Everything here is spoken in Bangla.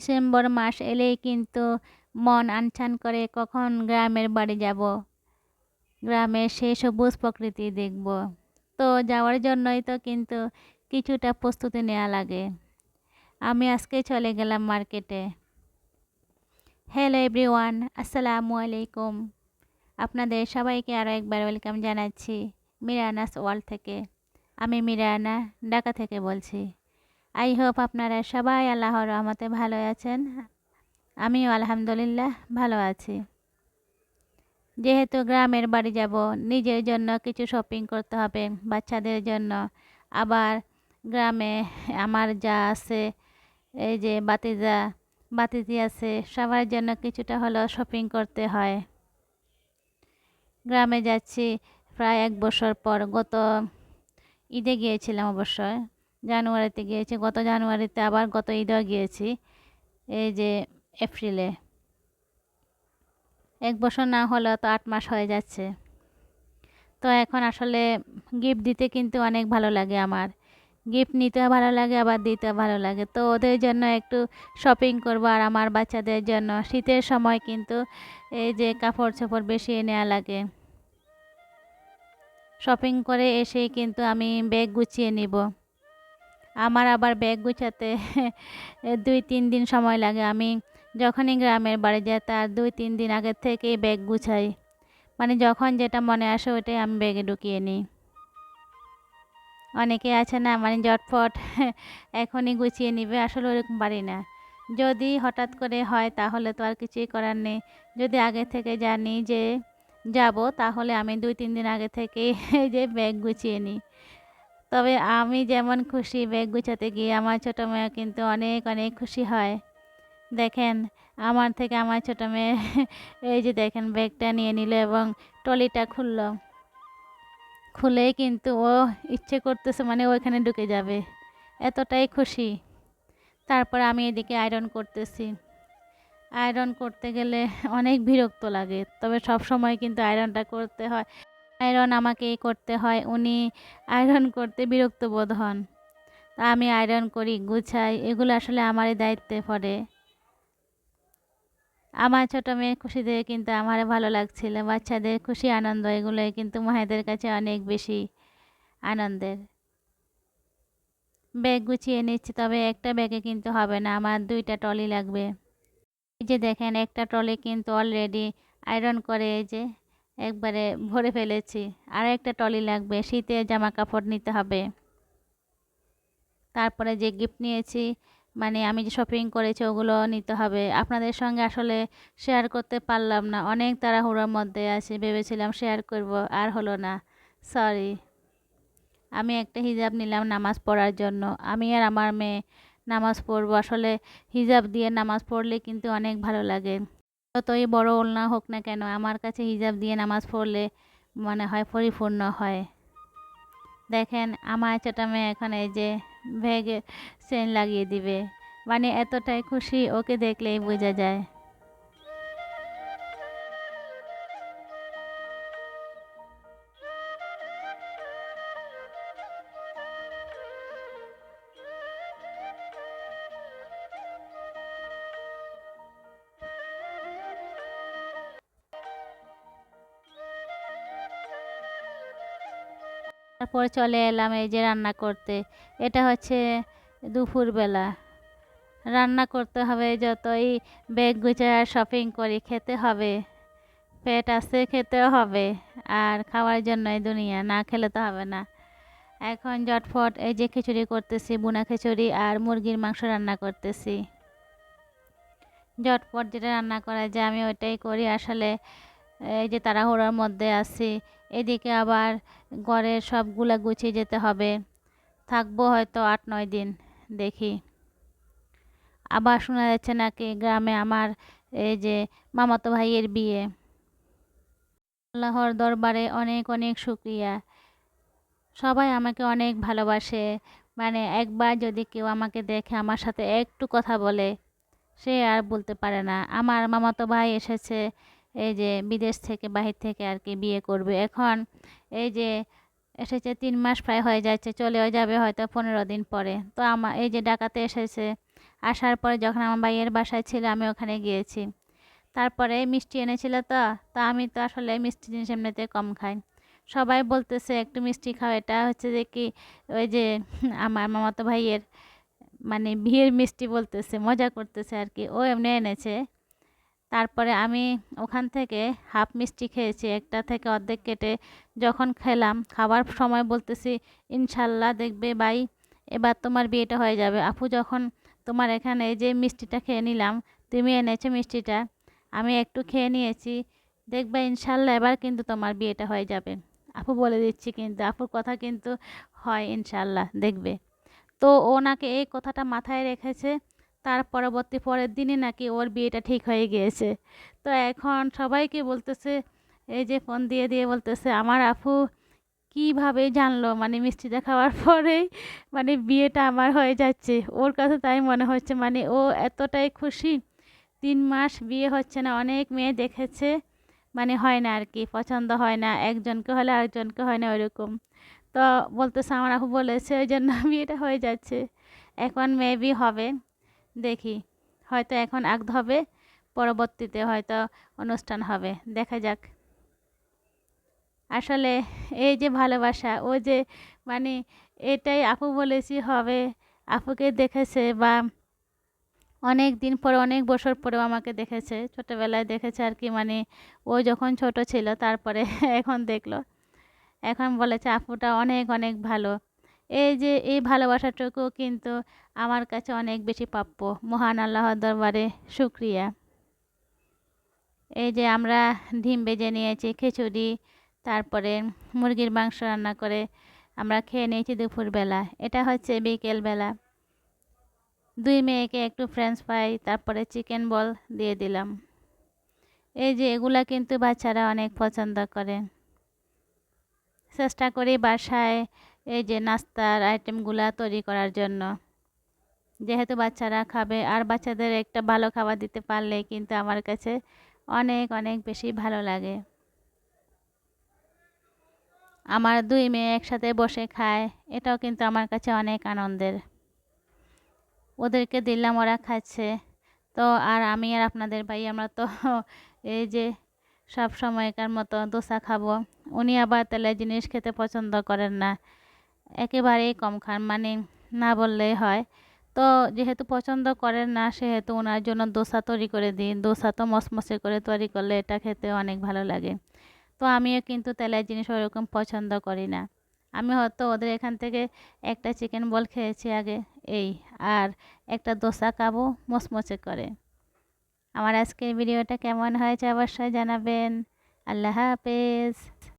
ডিসেম্বর মাস এলেই কিন্তু মন আনছান করে কখন গ্রামের বাড়ি যাব। গ্রামের সেই সবুজ প্রকৃতি দেখব। তো যাওয়ার জন্যই তো কিন্তু কিছুটা প্রস্তুতি নেওয়া লাগে। আমি আজকে চলে গেলাম মার্কেটে। হ্যালো এভরিওয়ান, আসসালামু আলাইকুম। আপনাদের সবাইকে আরও একবার ওয়েলকাম জানাচ্ছি মিরানাস ওয়ার্ল্ড থেকে। আমি মিরানা, ঢাকা থেকে বলছি। আই হোপ আপনারা সবাই আল্লাহর রহমতে ভালো আছেন। আমিও আলহামদুলিল্লাহ ভালো আছি। যেহেতু গ্রামের বাড়ি যাব, নিজের জন্য কিছু শপিং করতে হবে, বাচ্চাদের জন্য। আবার গ্রামে আমার যা আছে, এই যে বাতিজা, বাতিজি আছে, সবার জন্য কিছুটা হলেও শপিং করতে হয়। গ্রামে যাচ্ছি প্রায় এক বছর পর, গত ঈদে গিয়েছিলাম অবশ্যই জানুয়ারিতে গিয়েছি, গত জানুয়ারিতে আবার গত ঈদেও গিয়েছি, এই যে এপ্রিলে। এক বছর না হলেও তো আট মাস হয়ে যাচ্ছে। তো এখন আসলে গিফট দিতে কিন্তু অনেক ভালো লাগে আমার। গিফট নিতেও ভালো লাগে, আবার দিতেও ভালো লাগে। তো ওদের জন্য একটু শপিং করব আর আমার বাচ্চাদের জন্য। শীতের সময় কিন্তু এই যে কাপড় চোপড় বেশি নেওয়া লাগে। শপিং করে এসেই কিন্তু আমি ব্যাগ গুছিয়ে নিব। আমার আবার ব্যাগ গুছাতে দুই, তিন দিন সময় লাগে। আমি যখনই গ্রামের বাড়ি যাই, তার দুই, তিন দিন আগের থেকেই ব্যাগ গুছাই। মানে যখন যেটা মনে আসে, ওইটাই আমি ব্যাগে ঢুকিয়ে নিই। অনেকে আছে না মানে জটফট এখনই গুছিয়ে নিবে, আসলে ওরকম পারি না। যদি হঠাৎ করে হয়, তাহলে তো আর কিছুই করার নেই। যদি আগে থেকে জানি যে যাব, তাহলে আমি দুই, তিন দিন আগে থেকে যে ব্যাগ গুছিয়ে নিই। তবে আমি যেমন খুশি ব্যাগ গুছাতে গিয়ে আমার ছোটো মেয়ে কিন্তু অনেক অনেক খুশি হয়। দেখেন, আমার থেকে আমার ছোটো মেয়ে এই যে দেখেন ব্যাগটা নিয়ে নিল এবং টলিটা খুললো। খুলেই কিন্তু ও ইচ্ছে করতেছে মানে ওইখানে ঢুকে যাবে। এতটাই খুশি। তারপর আমি এদিকে আয়রন করতেছি। আয়রন করতে গেলে অনেক বিরক্ত লাগে, তবে সব সময় কিন্তু আয়রনটা করতে হয়। আয়রন আমাকেই করতে হয়, উনি আয়রন করতে বিরক্ত বোধ হন। তা আমি আয়রন করি, গুছাই, এগুলো আসলে আমারই দায়িত্বে পড়ে। আমার ছোটো মেয়ে খুশি দেখে কিন্তু আমার ভালো লাগছিল। বাচ্চাদের খুশি আনন্দ, এগুলোই কিন্তু মায়েদের কাছে অনেক বেশি আনন্দের। ব্যাগ গুছিয়ে নিচ্ছি, তবে একটা ব্যাগে কিন্তু হবে না, আমার দুইটা ট্রলি লাগবে। এই যে দেখেন, একটা ট্রলি কিন্তু অলরেডি আয়রন করে, এই যে একবারে ভরে ফেলেছি। আর একটা টলি লাগবে, শীতে জামা কাপড় নিতে হবে। তারপরে যে গিফট নিয়েছি মানে আমি যে শপিং করেছি, ওগুলো নিতে হবে। আপনাদের সঙ্গে আসলে শেয়ার করতে পারলাম না। অনেক তাড়াহুড়োর মধ্যে আছে, ভেবেছিলাম শেয়ার করব, আর হলো না। সরি আমি একটা হিজাব নিলাম নামাজ পড়ার জন্য। আমি আর আমার মেয়ে নামাজ পড়ব। আসলে হিজাব দিয়ে নামাজ পড়লে কিন্তু অনেক ভালো লাগে। যতই বড় ওলনা হোক না কেন, আমার কাছে হিজাব দিয়ে নামাজ পড়লে মনে হয় পরিপূর্ণ হয়। দেখেন, আমার ছোটা মেয়ে এখানে এই যে ব্যাগে চেন লাগিয়ে দিবে। মানে এতটাই খুশি, ওকে দেখলেই বোঝা যায়। তারপর চলে এলাম এই যে রান্না করতে। এটা হচ্ছে দুপুরবেলা। রান্না করতে হবে যতই ব্যাগ গুছায় শপিং করি, খেতে হবে। পেট আসতে খেতেও হবে। আর খাওয়ার জন্যই দুনিয়া, না খেলে তো হবে না। এখন জটফট এই যে খিচুড়ি করতেছি, বুনা খিচুড়ি আর মুরগির মাংস রান্না করতেছি। জটপট যেটা রান্না করা যায়, আমি ওইটাই করি। আসলে এই যে তাড়াহুড়োর মধ্যে আছি এদিকে আবার ঘরের সবগুলা গুছিয়ে যেতে হবে। থাকব হয়তো আট, নয় দিন, দেখি। আবার শোনা যাচ্ছে নাকি গ্রামে আমার এই যে মামাতো ভাইয়ের বিয়ে। আল্লাহর দরবারে অনেক অনেক শুক্রিয়া। সবাই আমাকে অনেক ভালোবাসে। মানে একবার যদি কেউ আমাকে দেখে আমার সাথে একটু কথা বলে, সে আর বলতে পারে না। আমার মামাতো ভাই এসেছে এই যে বিদেশ থেকে, বাহির থেকে আর কি বিয়ে করবে। এখন এই যে এসেছে তিন মাস প্রায় হয়ে যাচ্ছে, চলেও যাবে হয়তো পনেরো দিন পরে। তো আমার এই যে ডাকাতে এসেছে, আসার পরে যখন আমার ভাইয়ের বাসায় ছিল, আমি ওখানে গিয়েছি। তারপরে মিষ্টি এনেছিল তো, তা আমি তো আসলে মিষ্টি জিনিস এমনিতে কম খাই। সবাই বলতেছে, একটু মিষ্টি খাও। এটা হচ্ছে যে কি, ওই যে আমার মামাতো ভাইয়ের মানে বিয়ের মিষ্টি বলতেছে, মজা করতেছে আর কি ও এমনি এনেছে। তারপরে আমি ওখান থেকে হাফ মিষ্টি খেয়েছি, একটা থেকে অর্ধেক কেটে যখন খেলাম খাবার সময় বলতেছি, ইনশাল্লাহ দেখবে ভাই, এবার তোমার বিয়েটা হয়ে যাবে। আপু যখন তোমার এখানে যে মিষ্টিটা খেয়ে নিলাম, তুমি এনেছো মিষ্টিটা, আমি একটু খেয়ে নিয়েছি, দেখবে ইনশাল্লাহ এবার কিন্তু তোমার বিয়েটা হয়ে যাবে। আপু বলে দিচ্ছি কিন্তু, আপুর কথা কিন্তু হয় ইনশাল্লাহ, দেখবে। তো ও নাকি এই কথাটা মাথায় রেখেছে তার পরবর্তী পরের দিনে নাকি ওর বিয়েটা ঠিক হয়ে গিয়েছে। তো এখন সবাইকে বলতেছে, এই যে ফোন দিয়ে দিয়ে বলতেছে, আমার আপু কীভাবে জানলো? মানে মিষ্টিটা খাওয়ার পরেই মানে বিয়েটা আমার হয়ে যাচ্ছে। ওর কাছে তাই মনে হচ্ছে। মানে ও এতটাই খুশি, তিন মাস বিয়ে হচ্ছে না, অনেক মেয়ে দেখেছে মানে হয় না আর কি পছন্দ হয় না, একজনকে হলে আরেকজনকে হয় না ওইরকম। তো বলতেছে, আমার আপু বলেছে ওই জন্য বিয়েটা হয়ে যাচ্ছে, এখন মেবি হবে। দেখি। হয়তো এখন আগদ হবে, পরবর্তীতে হয়তো অনুষ্ঠান হবে। দেখা যাক। আসলে এই যে ভালোবাসা, ও যে মানে এটাই আপু বলেছি হবে, আপুকে দেখেছে বা অনেক দিন পরে, অনেক বছর পরেও আমাকে দেখেছে। ছোটোবেলায় দেখেছে আর কি মানে ও যখন ছোট ছিল, তারপরে এখন দেখল। এখন বলেছে, আপুটা অনেক অনেক ভালো। এই যে, এই ভালোবাসাটুকু কিন্তু আমার কাছে অনেক বেশি প্রাপ্য। মহান আল্লাহর দরবারে শুক্রিয়া। এই যে, আমরা ডিম বেজে নিয়েছি, খিচুড়ি, তারপরে মুরগির মাংস রান্না করে আমরা খেয়ে নিয়েছি দুপুরবেলা। এটা হচ্ছে বিকেলবেলা। দুই মেয়েকে একটু ফ্রেঞ্চ ফ্রাই তারপরে চিকেন বল দিয়ে দিলাম। এই যে, এগুলা কিন্তু বাচ্চারা অনেক পছন্দ করে। চেষ্টা করি বাসায় এই যে নাস্তার আইটেমগুলা তৈরি করার জন্য। যেহেতু বাচ্চারা খাবে, আর বাচ্চাদের একটা ভালো খাবার দিতে পারলে কিন্তু আমার কাছে অনেক অনেক বেশি ভালো লাগে। আমার দুই মেয়ে একসাথে বসে খায়, এটাও কিন্তু আমার কাছে অনেক আনন্দের। ওদেরকে দিলাম, ওরা খাচ্ছে। তো আর আমি আর আপনাদের ভাই, আমরা তো এই যে সব সময়কার মতো দোসা খাব। উনি আবার তেলের জিনিস খেতে পছন্দ করেন না। একেবারেই কম খান মানে না বললেই হয়। তো যেহেতু পছন্দ করেন না, সেহেতু ওনার জন্য দোসা তৈরি করে দিই দোসা তো মসমসে করে তৈরি করলে এটা খেতে অনেক ভালো লাগে। তো আমিও কিন্তু তেলের জিনিস ওরকম পছন্দ করি না। আমি হয়তো ওদের এখান থেকে একটা চিকেন বল খেয়েছি আগে, এই, আর একটা দোসা খাব মচমচে করে। আমার আজকের ভিডিওটা কেমন হয়েছে অবশ্যই জানাবেন। আল্লাহ হাফেজ।